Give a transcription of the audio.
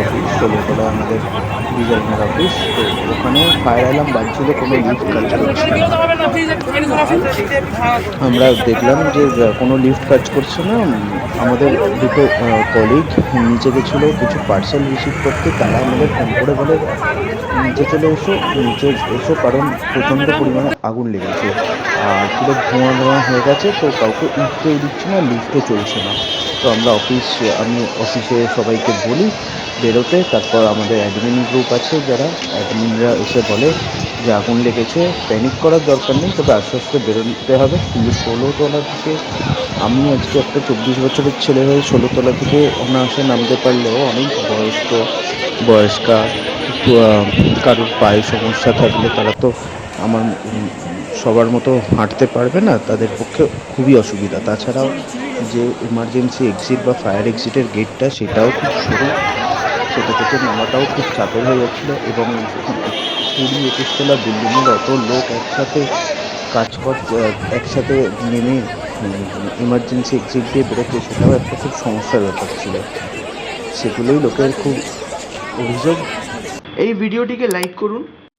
Office আমাদের office ওখানে কোনো কাজ করছে আমরা দেখলাম যে কোনো লিফট কাজ করছে না। আমাদের দুটো কলিগ নিচে গেছিল, কিছু পার্সেল রিসিভ করতে। তারা আমাদের ফোন করে বলে নিচে চলে এসো, নিচে এসো, কারণ প্রচণ্ড পরিমাণে আগুন লেগেছে। আর পুরো ধোঁয়া ধোঁয়া হয়ে গেছে, তো কাউকে উঠতেও দিচ্ছে না লিফটও চলছে না। তো আমরা অফিস আমি অফিসে সবাইকে বলি, বেরোতে, তারপর আমাদের অ্যাডমিন গ্রুপ আছে যারা অ্যাডমিনরা এসে বলে যে আগুন লেগেছে প্যানিক করার দরকার নেই, তবে আস্তে আস্তে বেরোতে হবে। কিন্তু ষোলোতলা থেকে আমি আজকে একটা চব্বিশ বছরের ছেলে হয়ে ষোলোতলা থেকে অনায়াসে নামতে পারলেও অনেক বয়স্ক, বয়স্কা কারোর পায়ে সমস্যা থাকলে তারা তো আমার সবার মতো হাঁটতে পারবে না, তাদের পক্ষে খুবই অসুবিধা। তাছাড়াও যে এমার্জেন্সি এক্সিট বা ফায়ার এক্সিটের গেটটা সেটাও খুব সরু। সেটা থেকে নামাটাও খুব চাপের হয়ে যাচ্ছিল এবং কুড়ি একুশতলা বিল্ডিংয়ের অত লোক একসাথে কাজ একসাথে নেমে ইমার্জেন্সি এক্সিট দিয়ে বেরোচ্ছে, সেটাও একটা খুব সমস্যার ব্যাপার ছিল। সেগুলোই লোকের খুব অভিযোগ। এই ভিডিওটিকে লাইক করুন।